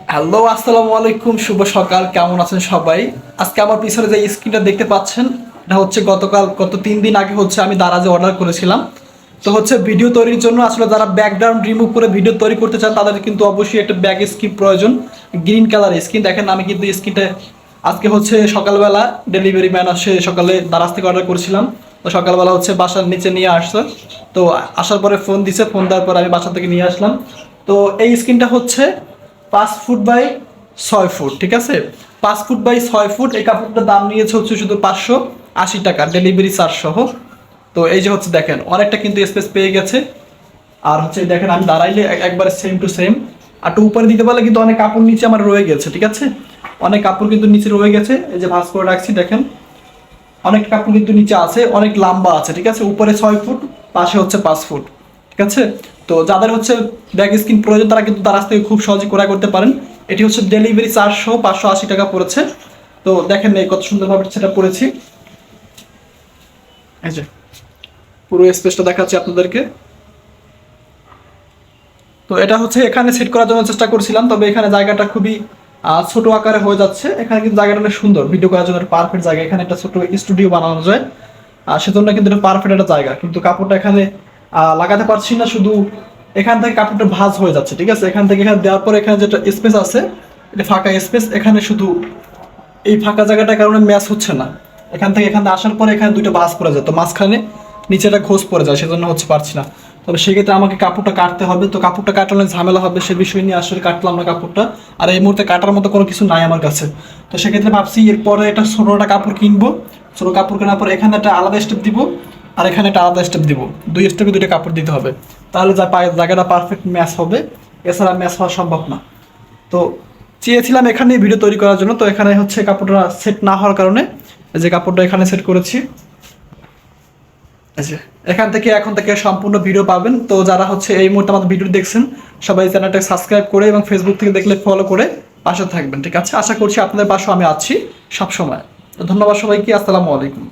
Hello, আসসালামু আলাইকুম, শুভ সকাল, কেমন আছেন সবাই? আজকে আমার পিছনে যে স্ক্রিনটা দেখতে পাচ্ছেন, এটা হচ্ছে গতকাল, গত তিন দিন আগে হচ্ছে আমি দারাজে অর্ডার করেছিলাম। তো হচ্ছে ভিডিও তৈরির জন্য আসলে যারা ব্যাকগ্রাউন্ড রিমুভ করে ভিডিও তৈরি করতে চান, তাদের কিন্তু অবশ্যই একটা ব্যাক স্ক্রিন প্রয়োজন গ্রিন কালার স্ক্রিন দেখেন, আমি কিন্তু স্ক্রিনটা আজকে হচ্ছে সকালবেলা ডেলিভারি ম্যান আসে সকালে দারাজ থেকে অর্ডার করেছিলাম। তো সকালবেলা হচ্ছে বাসার নিচে নিয়ে আসছে। তো আসার পরে ফোন দিছে ফোন দেওয়ার পর আমি বাসা থেকে নিয়ে আসলাম। তো এই স্ক্রিনটা হচ্ছে পাঁচ ফুট বাই ছয় ফুট, ঠিক আছে? পাঁচ ফুট বাই ছয় ফুট, এই কাপড়টার দাম নিয়েছে হচ্ছে শুধু পাঁচশো আশি টাকা ডেলিভারি চার্জ সহ। তো এই যে হচ্ছে দেখেন, অনেকটা কিন্তু স্পেস পেয়ে গেছে। আর হচ্ছে দেখেন, আমি দাঁড়াইলে এক- একবারে সেম টু সেম আর একটু উপরে দিতে পারলে কিন্তু অনেক কাপড় নিচে আমার রয়ে গেছে, ঠিক আছে? অনেক কাপড় কিন্তু নিচে রয়ে গেছে। এই যে ভাঁজ করে রাখছি, দেখেন। অনেক কাপড় কিন্তু নিচে আছে, অনেক লম্বা আছে, ঠিক আছে? উপরে ছয় ফুট, পাশে হচ্ছে পাঁচ ফুট, ঠিক আছে? তো যাদের হচ্ছে ব্যাগ স্কিন প্রয়োজন, তারা কিন্তু দারাজ থেকে খুব সহজে ক্রয় করতে পারেন। এটি হচ্ছে ডেলিভারি চারশো পাঁচশো আশি টাকা পড়েছে। তো দেখেন এই কত সুন্দরভাবে সেটা পড়েছি। পুরো স্পেসটা দেখাচ্ছি আপনাদেরকে। তো এটা হচ্ছে এখানে সেট করার জন্য চেষ্টা করছিলাম, তবে এখানে জায়গাটা খুবই ছোট আকারে হয়ে যাচ্ছে। এখানে কিন্তু জায়গাটা অনেক সুন্দর। ভিডিও করার জন্য পারফেক্ট জায়গা। এখানে একটা ছোট স্টুডিও বানানো যায়। আর সেজন্য কিন্তু এটা পারফেক্ট একটা জায়গা। কিন্তু কাপড়টা এখানে লাগাতে পারছি না, শুধু এখান থেকে কাপড়টা ভাজ হয়ে যাচ্ছে, ঠিক আছে? এখান থেকে এখানে দেওয়ার পর এখানে যেটা স্পেস আছে, এটা ফাঁকা স্পেস এখানে শুধু এই ফাঁকা জায়গাটার কারণে ম্যাচ হচ্ছে না। এখান থেকে এখানে আসার পরে এখানে দুইটা বাস পড়ে যায়, তো মাঝখানে নিচেটা খোঁজ পড়ে যায়, সেজন্য হচ্ছে পারছি না। তবে সেক্ষেত্রে আমাকে কাপড়টা কাটতে হবে, তো কাপড়টা কাটালে ঝামেলা হবে, সে বিষয় নিয়ে আসলে কাটলাম না কাপড়টা। আর এই মুহূর্তে কাটার মতো কোনো কিছু নাই আমার কাছে। তো সেক্ষেত্রে ভাবছি এরপরে একটা ছোটো একটা কাপড় কিনবো। ছোটো কাপড় কেনার পর এখানে একটা আলাদা স্টেপ দিব। আর এখানে একটা আলাদা স্টেপ দিব। দুই স্টেপে দুইটা কাপড় দিতে হবে। তাহলে যা জায়গাটা পারফেক্ট ম্যাচ হবে। এছাড়া ম্যাচ হওয়া সম্ভব না। তো চেয়েছিলাম এখানে ভিডিও তৈরি করার জন্য। তো এখানে হচ্ছে কাপড়টা সেট না হওয়ার কারণে যে কাপড়টা এখানে সেট করেছি। যে, এখান থেকে এখন থেকে সম্পূর্ণ ভিডিও পাবেন। তো যারা হচ্ছে এই মুহূর্তে আমাদের ভিডিও দেখছেন, সবাই চ্যানেলটা সাবস্ক্রাইব করে এবং ফেসবুক থেকে দেখলে ফলো করে পাশে থাকবেন, ঠিক আছে? আশা করছি আপনাদের পাশে আমি আছি সবসময়। তো ধন্যবাদ সবাইকে। আসসালামু আলাইকুম।